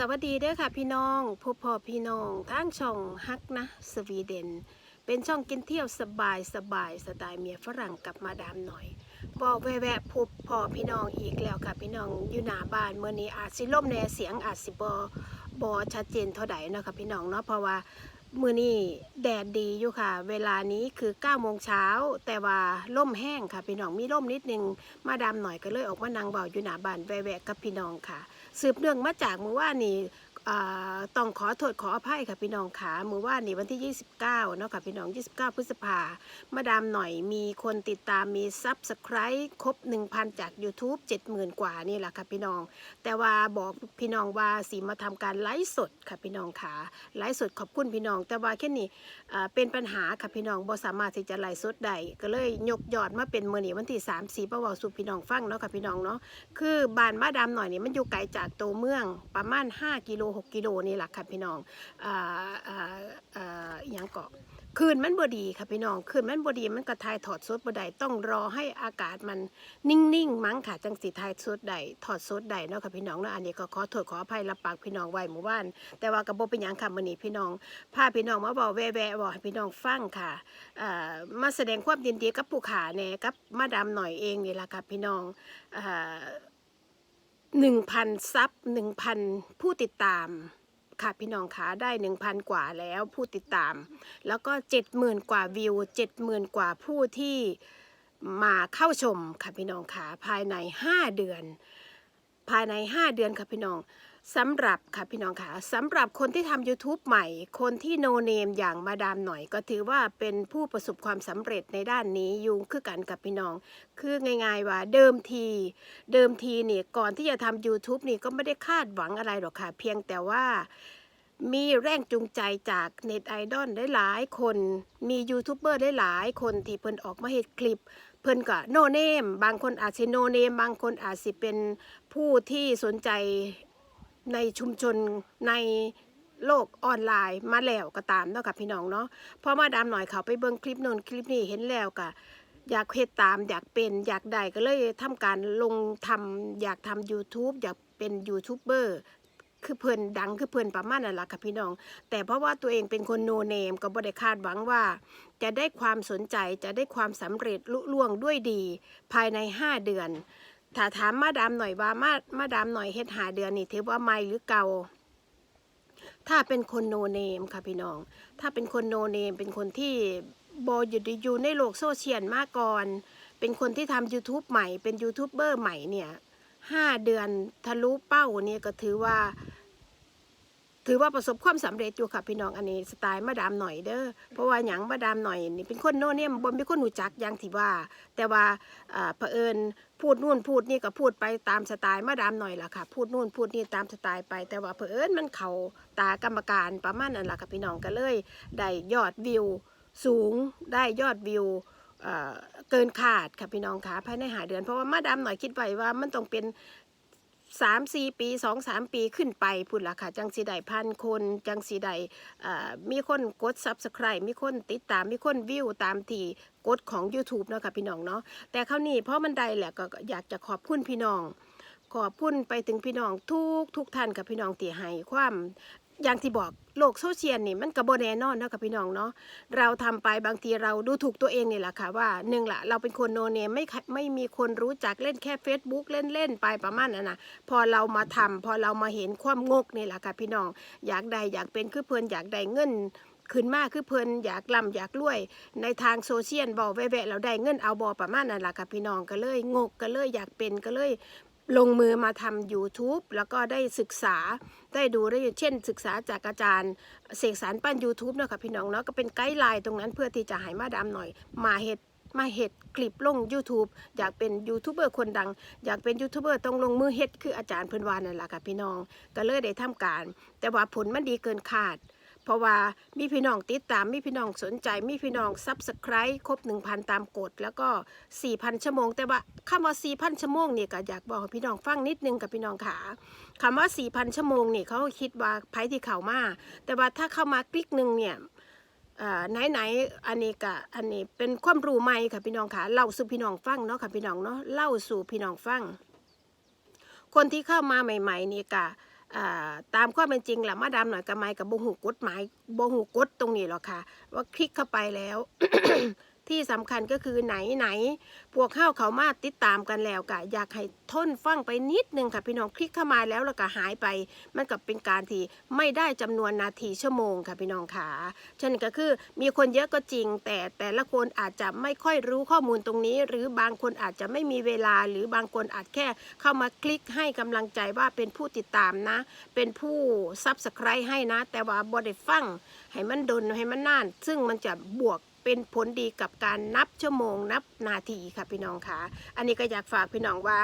สวัสดีเด้อค่ะพี่น้องพบพอพี่น้องทางช่องฮักนะ สวีเดน เป็นช่องกินเที่ยวสบายสบายสไตล์เมียฝรั่งกับมาดามหน่อยบอกแวะๆพบพอพี่น้องอีกแล้วค่ะพี่น้องอยู่หน้าบ้านเมื่อนี้อาจสิล่มแนเสียงอาจสิบอบอชัดเจนเท่าใดเนาะค่ะพี่น้องเนาะเพราะว่ามื่อนี้แดดดีอยู่ค่ะ เวลานี้คือ9โมงเช้าแต่ว่าล่มแห้งค่ะพี่น้องมีล่มนิดนึงมาดามหน่อยก็เลยออกมานั่งเบาอยู่หน้าบ้านแวะๆกับพี่น้องค่ะ สืบเนื่องมาจากมือว่านี่ ต้องขอโทษขออภัยค่ะพี่น้องขาเมื่อวานนี่วันที่ 29เนาะค่ะพี่น้อง 29 พฤษภามาดามหน่อยมีคนติดตามมีซับสไคร b ์ครบ 1,000 จาก YouTube 70,000 กว่านี่แหละค่ะพี่น้อง แต่ว่าบอกพี่น้องว่าสีมาทำการไลฟ์สดค่ะพี่น้องขาไลฟ์สดขอบคุณพี่น้อง แต่ว่าแค่นี้เป็นปัญหาค่ะพี่น้องบ่สามารถที่จะไลฟ์สดได้ก็เลยยกยอดมาเป็นเมื้อนี้วันที่3 4ประวัติสู่พี่น้องฟังเนาะค่ะพี่น้องเนาะคือบ้านมาดามหน่อยนี่มันอยู่ไกลจากตัวเมืองประมาณ 5กิโล6กิโลนี่แหละค่ะพี่น้องอ่าอ่าอ่าอหยังเกาะคืนมันบดีค่ะพี่น้องคืนมันบดีมันก็ทายถอดสดบ่ได้ต้องรอให้อากาศมันนิ่งๆมั้งค่ะจังสิทายสดได้ถอดสดได้เนาะค่ะพี่น้องเนาะอันนี้ก็ขอโทษขออภัยรับปากพี่น้องไว้หมู่บ้าน แต่ว่าก็บ่เป็นยังค่ะมื้อนี้พี่น้องพาพี่น้องมาบอกแว่ๆบอกให้พี่น้องฟังค่ะอ่ามาแสดงความยินดีกับผู้ขาแน่กับมาดามหน่อยเองนี่แหละค่ะพี่น้องอ่า หนึ่งพันซับหนึ่งพันผู้ติดตาม ค่ะพี่น้องคะได้หนึ่งพันกว่าแล้วผู้ติดตาม แล้วก็เจ็ดหมื่นกว่าวิวเจ็ดหมื่นกว่าผู้ที่มาเข้าชมค่ะพี่น้องคะภายในห้าเดือน ภายในห้าเดือนค่ะพี่น้อง สำหรับค่ะพี่น้องค่ะสำหรับคนที่ทำ YouTube ใหม่ คนที่โนเนมอย่างมาดามหน่อย ก็ถือว่าเป็นผู้ประสบความสำเร็จในด้านนี้ยุงคือกันกับพี่น้อง คือง่ายๆว่าเดิมที เดิมทีเนี่ยก่อนที่จะทำ YouTube นี่ก็ไม่ได้คาดหวังอะไรหรอกค่ะ เพียงแต่ว่ามีแรงจูงใจจากเน็ตไอดอลได้หลายคน มียูทูบเบอร์ได้หลายคนที่เพิ่นออกมาเฮ็ดคลิป เพิ่นก็โนเนม บางคนอาจจะโนเนม บางคนอาจสิเป็นผู้ที่สนใจ ในชุมชนในโลกออนไลน์มาแล้วก็ตามเนาะค่ะพี่น้องเนาะพอมาดามหน่อยเขาไปเบิ่งคลิปนนคลิปนี้เห็นแล้วก็อยากเฮ็ดตาม อยากเป็นอยากได้ก็เลยทำการลงทำอยากทำ YouTube อยากเป็นยูทูบเบอร์คือเพิ่นดังคือเพิ่นประมาณนั่นแหละค่ะพี่น้อง แต่เพราะว่าตัวเองเป็นคนโนเนมก็บ่ได้คาดหวังว่า จะได้ความสนใจจะได้ความสำเร็จลุล่วงด้วยดี ภายใน 5 เดือน ถ้าถามมาดามหน่อยว่ามามาดามหน่อยเฮ็ดหาเดือนนี่ถือว่าใหม่หรือเก่า ถ้าเป็นคนโนเนมค่ะพี่น้อง ถ้าเป็นคนโนเนม เป็นคนที่โบอยู่ในอยู่ในโลกโซเชียลมาก่อน เป็นคนที่ทำ YouTube ใหม่ เป็นยูทูบเบอร์ใหม่เนี่ยห้าเดือนทะลุเป้าเนี่ยก็ถือว่า ถือว่าประสบความสำเร็จอยู่ค่ะพี่น้องอันนี้สไตล์มาดามหน่อยเด้อเพราะว่าหยังมาดามหน่อยนี่เป็นคนโนเนี่ยบนเป็นคนหูจักอย่างที่ว่า แต่ว่าอ่าเผอิญพูดนู่นพูดนี่ก็พูดไปตามสไตล์มาดามหน่อยล่ะค่ะ พูดนู่นพูดนี่ตามสไตล์ไป แต่ว่าเผอิญมันเขาตากรรมการประมาณนั้นล่ะค่ะพี่น้องก็เลยได้ยอดวิวสูงได้ยอดวิวเอ่อเกินขาดค่ะพี่น้องคะภายในหาเดือนเพราะว่ามาดามหน่อยคิดไว้ว่ามันต้องเป็น สามสี่ปีสองสามปีขึ้นไปพุ่นละค่ะ จังสีได้พันคน จังสีได้มีคนกดซับสไคร b ์มีคนติดตามมีคนวิวตามที่กดของ YouTube เนาะค่ะพี่น้องเนาะแต่คราวนี้เพราะมันได้แหละก็อยากจะขอบคุณพี่น้อง ขอบคุณไปถึงพี่น้องทุกทุกท่านกับพี่น้องที่ให้ความ อย่างที่บอกโลกโซเชียลนี่มันกระโบแน่นอนเนาะกับพี่น้องเนาะเราทำไปบางทีเราดูถูกตัวเองนี่แหละค่ะว่าหนึ่งละเราเป็นคนโนเนมไม่ไม่มีคนรู้จักเล่นแค่ Facebook เล่นเล่นๆไปประมาณนั้นนะพอเรามาทำพอเรามาเห็นความงกนี่แหละค่ะพี่น้องอยากได้อยากเป็นคือเพื่อนอยากได้เงินขึ้นมากคือเพลินอยากล่ำอยากรวย ในทางโซเชียลบอกแวะๆเราได้เงินเอาบอประมาณนั่นแหละค่ะพี่น้องก็เลยงกก็เลยอยากเป็นก็เลย ลงมือมาทำ YouTube แล้วก็ได้ศึกษาได้ดูได้เช่น ศึกษาจากอาจารย์เสกสรรปั้น YouTube เนาะค่ะพี่น้องเนาะก็เป็นไกด์ไลน์ตรงนั้นเพื่อที่จะให้มาดามหน่อย มาเห็ดมาเห็ดคลิปลง YouTube อยากเป็นยูทูบเบอร์คนดัง อยากเป็นยูทูบเบอร์ต้องลงมือเฮ็ดคืออาจารย์เพิ่นวานั่นแหละค่ะพี่น้อง ก็เลยได้ทำการ แต่ว่าผลมันดีเกินคาด เพราะว่ามีพี่น้องติดตามมีพี่น้องสนใจมีพี่น้องซับสไคร b ์ครบ 1,000 ตามกฎแล้วก็ 4,000 ชั่วโมง แต่ว่าคำว่า 4,000 ชั่วโมงนี่ก็อยากบอกพี่น้องฟังนิดนึงกับพี่น้องขาคำว่า 4,000 ชั่วโมงนี่เขาคิดว่าไผที่เข้ามา แต่ว่าถ้าเข้ามาคลิกหนึ่งเนี่ยไหนไหนอันนี้ก็อันนี้เป็นความรู้ใหม่ค่ะพี่น้องค่ะเล่าสู่พี่น้องฟังเนาะค่ะพี่น้องเนาะเล่าสู่พี่น้องฟัง คนที่เข้ามาใหม่ ๆ นี่ก็อ่า ตามข้อเป็นจริงแหละมาดามหน่อยกับไม้กับโบหูกฎหมายโบหูกฎตรงนี้หรอกค่ะ ว่าคลิกเข้าไปแล้ว ที่สำคัญก็คือไหนไหนพวกเข้าเขามาติดตามกันแล้วกะอยากให้ทนฟังไปนิดนึงค่ะพี่น้องคลิกเข้ามาแล้วแล้วก็หายไป มันกับเป็นการที่ไม่ได้จำนวนนาทีชั่วโมงค่ะพี่น้องขาฉะนันก็คือมีคนเยอะก็จริง แต่แต่ละคนอาจจะไม่ค่อยรู้ข้อมูลตรงนี้ หรือบางคนอาจจะไม่มีเวลา หรือบางคนอาจแค่เข้ามาคลิกให้กำลังใจว่าเป็นผู้ติดตามนะ เป็นผู้ซับสไครต์ให้นะ แต่ว่าบอดฟังให้มันดนให้มันนาน ซึ่งมันจะบวก เป็นผลดีกับการนับชั่วโมงนับนาทีค่ะพี่น้องค่ะ อันนี้ก็อยากฝากพี่น้องว่า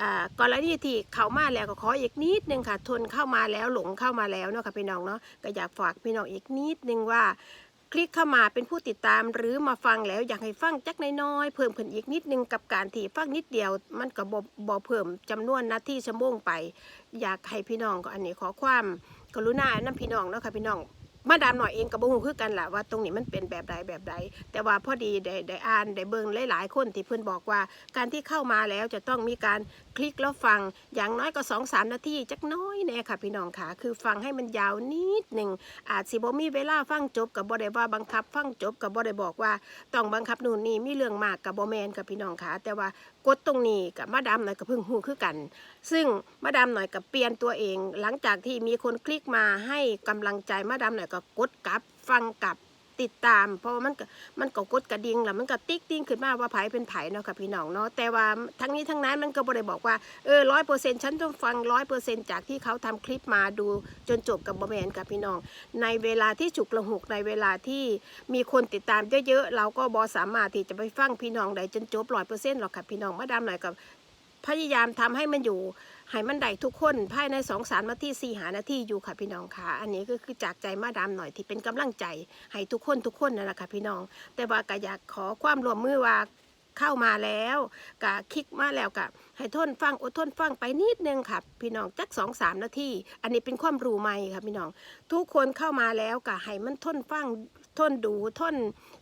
อ่ากรณีที่เขามาแล้วก็ขออีกนิดนึงค่ะ ทนเข้ามาแล้วหลงเข้ามาแล้วเนาะค่ะพี่น้องเนาะก็อยากฝากพี่น้องอีกนิดนึงว่าคลิกเข้ามาเป็นผู้ติดตามหรือมาฟังแล้วอยากให้ฟังจักน้อยๆเพิ่มขึ้นอีกนิดนึงกับการที่ฟังนิดเดียว มันก็บ่บ่เพิ่มจำนวนนาทีชั่วโมงไป อยากให้พี่น้องก็อันนี้ขอความกรุณานํพี่น้องเนาะค่ะพี่น้อง มาดามหน่อยเองกับบ่ฮู้คือกันแหละว่าตรงนี้มันเป็นแบบใดแบบใดแต่ว่าพอดีได้ได้อ่านได้เบิ่งหลายๆคนที่เพิ่อนบอกว่า การที่เข้ามาแล้วจะต้องมีการคลิกแล้วฟังอย่างน้อยก็2 3นาทีจักน้อยแน่ค่ะพี่น้องค่ะ คือฟังให้มันยาวนิดหนึ่งอาจสิบ่มีเวลาฟังจบกับบ่ได้ว่าบังคับ ฟังจบกับบ่ได้บอกว่า ต้องบังคับนู่นนี่มีเรื่องมากกับบ่แมนกับพี่น้องค่ะแต่ว่า กดตรงนี้กับมาดามหน่อยกับพึ่งหูคือกัน ซึ่งมาดามหน่อยกับเปลี่ยนตัวเอง หลังจากที่มีคนคลิกมาให้กำลังใจมาดามหน่อยก็กดกลับฟังกลับ ติดตาม เพราะว่ามันก็มันก็กดกระดิ่งแล้วมันก็ติ๊กติ๊งขึ้นมาว่าไผเป็นไผเนาะค่ะพี่น้องเนาะแต่ว่าทั้งนี้ทั้งนั้นมันก็บ่ได้บอกว่าเออร้อยเปอร์เซ็นต์ฉันต้องฟังร้อยเปอร์เซ็นต์จากที่เขาทำคลิปมาดูจนจบกับบอแมนกับพี่น้อง ในเวลาที่ฉุกละหุกในเวลาที่มีคนติดตามเยอะๆเราก็บอสามารถที่จะไปฟังพี่น้องได้จนจบร้อยเปอร์เซ็นต์หรอกค่ะพี่น้องมาดามหน่อยกับพยายามทำให้มันอยู่ ให้มันได้ทุกคนภายในสองสามนาทีสี่หานาทีอยู่ค่ะพี่น้องค่ะ อันนี้ก็คือจากใจมาดามหน่อยที่เป็นกำลังใจให้ทุกคนทุกคนนั่นแหละค่ะพี่น้อง แต่ว่าก็อยากขอความร่วมมือว่าเข้ามาแล้วกะคลิกมาแล้วกะให้ทนฟังอดทนฟังไปนิดนึงค่ะ พี่น้องจักสองสามนาทีอันนี้เป็นความรู้ใหม่ค่ะพี่น้อง ทุกคนเข้ามาแล้วกะให้มันทนฟัง ทนดูทน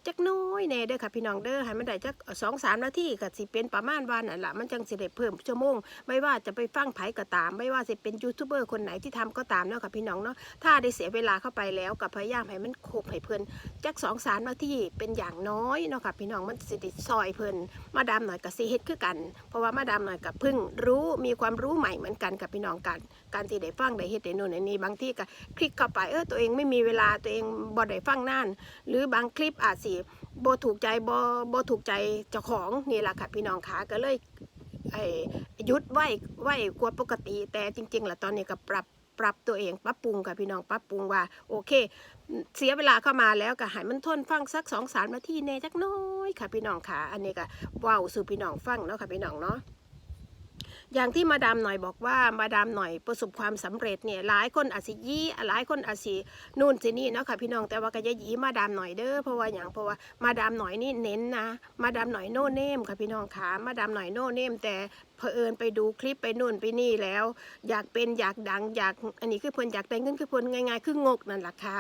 จักน้อยแน่เด้อค่ะพี่น้องเด้อให้มันได้จักสองสามนาทีก็สิเป็นประมาณวันนั่นแหละมันจังสิได้เพิ่มชั่วโมง ไม่ว่าจะไปฟังไผก็ตาม ไม่ว่าจะเป็นยูทูบเบอร์คนไหนที่ทำก็ตามเนาะค่ะพี่น้องเนาะถ้าได้เสียเวลาเข้าไปแล้วกับพยายามให้มันคบให้เพิ่นจักสองสามนาทีเป็นอย่างน้อยเนาะค่ะพี่น้องมันสิได้ซอยเพิ่นมาดามหน่อยกับซีเฮ็ดคือกัน เพราะว่ามาดามหน่อยกับพิ่งรู้มีความรู้ใหม่เหมือนกันกับพี่น้องกัน การที่ได้ฟังได้เฮ็ดได้นู่นได้นี่บางที่ก็คลิกเข้าไปเออตัวเองไม่มีเวลาตัวเองบ่ได้ฟังนานหรือบางคลิปอาจสิบ่ถูกใจบ่บ่ถูกใจเจ้าของนี่แหละค่ะพี่น้องขาก็เลยไอ้ยุดไหว้ไว้กว่าปกติ แต่จริงๆแล้วตอนนี้ก็ปรับปรับตัวเองปรับปรุงค่ะพี่น้องปรับปรุงว่า โอเค เสียเวลาเข้ามาแล้วก็ให้มันทนฟังสักสองสามนาทีแน่จักน้อยค่ะพี่น้องค่ะ อันนี้ก็เว้าสู่พี่น้องฟังเนาะค่ะพี่น้องเนาะ อย่างที่มาดามหน่อยบอกว่ามาดามหน่อยประสบความสำเร็จเนี่ยหลายคนอาจสิยี่หลายคนอาจสินู่นสินี่เนาะค่ะพี่น้องแต่ว่าก็จะยี่มาดามหน่อยเด้อเพราะว่าอย่างเพราะว่ามาดามหน่อยนี่เน้นนะ มาดามหน่อยโน่เนมค่ะพี่น้องขามาดามหน่อยโน่เนมแต่ เผอิญไปดูคลิปไปนู่นไปนี่แล้ว อยากเป็นอยากดังอยากอันนี้คือเพิ่นอยากได้เงินคือเพิ่นง่ายๆ คืองกนั่นแหละค่ะ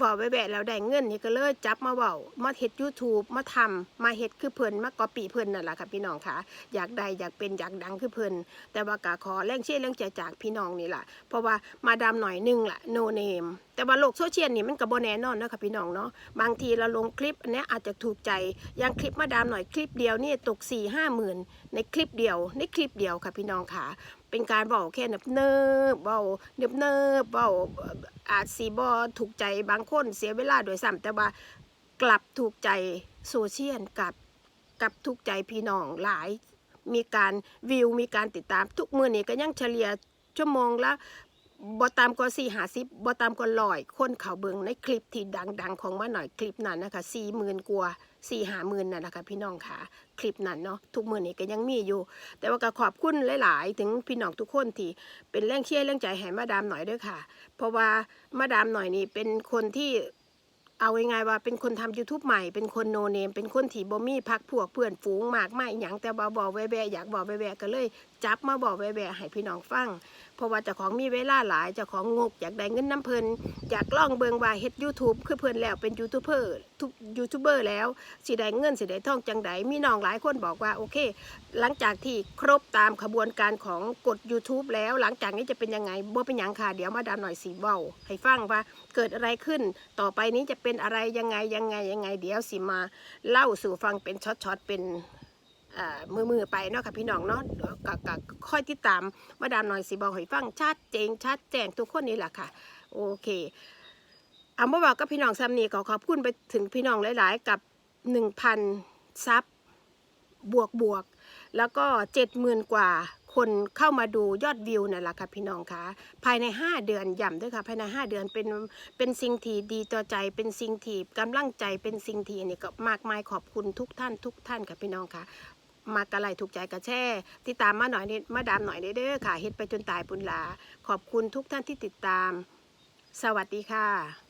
บอกไว้แบบแล้วได้เงินนี่ก็เลยจับมาเว้ามาเฮ็ด YouTube มาทำมาเฮ็ดคือเพิ่นมาก๊อปปี้เพิ่นนั่นแหละค่ะพี่น้องค่ะ อยากได้อยากเป็นอยากดังคือเพิ่นแต่ว่ากะขอแรงเชื่อแรงใจจากพี่น้องนี่แหละเพราะว่ามาดามหน่อยหนึงล่ะโนเนมแต่ว่าโลกโซเชียลนี่มันก็บ่แน่นอนนะค่ะพี่น้องเนาะบางทีเราลงคลิปอันนี้อาจจะถูกใจอย่างคลิปมาดามหน่อยคลิปเดียวนี่ตก4ี่ห้าหมื่นในคลิปเดียว ในคลิปเดียวค่ะพี่น้องค่ะเป็นการบอกแค่เนิบเนิบเบาเนิบเนิบเบาอาจสีบอถูกใจบางคนเสียเวลาโดยซ้ำแต่ว่ากลับถูกใจโซเชียลกับกับถูกใจพี่น้องหลายมีการวิวมีการติดตามทุกมือนี่ก็ยังเฉลี่ยชั่วโมงละ บ่ตามกว่าสี่หาสิบบ่ตามกว่าร้อยคนเขาเบิงในคลิปที่ดังๆ ของมาหน่อยคลิปนั้นนะคะสี่หมื่นกว่าสี่หาหมื่นน่ะนะคะพี่น้องค่ะ คลิปนั้นเนาะทุกมือนี่ก็ยังมีอยู่ แต่ว่าก็ขอบคุณหลาย ๆ ถึงพี่น้องทุกคนที่เป็นแรงเชียร์แรงใจให้มาดามหน่อยด้วยค่ะ เพราะว่ามาดามหน่อยนี่เป็นคนที่เอาง่ายๆว่าเป็นคนทำ YouTube ใหม่เป็นคนโนเนม เป็นคนที่บ่มีพักพวกเพื่อนฝูงมากไมายอหย่งแต่บ่บอกแวะๆอยากบอกแวะๆก็เลย จับมาบอกแวะๆให้พี่น้องฟัง เพราะว่าเจ้าของมีเวลาหลายเจ้าของงกอยากได้เงินน้ำเพลินอยากล่องเบิงว่าเฮ็ด YouTube คือเพลินแล้วเป็นยูทูบเบอร์ทุกยูทูบเบอร์แล้วสิได้เงินสิได้ทองจังไดมีน้องหลายคนบอกว่าโอเค หลังจากที่ครบตามขบวนการของกฎ YouTube แล้ว หลังจากนี้จะเป็นยังไงบ่เป็นยังค่ะเดี๋ยวมาดามหน่อยสีเบาให้ฟังว่าเกิดอะไรขึ้น ต่อไปนี้จะเป็นอะไรยังไงยังไงยังไง เดี๋ยวสิมา เล่าสู่ฟังเป็นช็อตๆเป็น มือมือไปเนาะค่ะพี่น้องเนาะก็ค่อยติดตามมาดามน่อยสีบาให้ฟังชัดเจงชัดแจ้งทุกคนนี่แหละค่ะ โอเคเอามาบอกกับพี่น้องซ้ำนี่ก็ขอบคุณไปถึงพี่น้องหลาย ๆ กับหนึ่งพันซับบวกบวก แล้วก็เจ็ดหมื่นกว่าคนเข้ามาดูยอดวิวนั่นแหละค่ะพี่น้องคะภายใน 5 เดือนย่ำด้วยค่ะภายใน 5 เดือนเป็นเป็นสิ่งที่ดีต่อใจเป็นสิ่งที่กำลังใจเป็นสิ่งที่นี่ก็มากมายขอบคุณทุกท่านทุกท่านค่ะพี่น้องค่ะ มากระไรถูกใจกระแช่ติดตามมาหน่อยนิดมาดามหน่อยเด้อค่ะเฮ็ดไปจนตายปุนหลา ขอบคุณทุกท่านที่ติดตาม สวัสดีค่ะ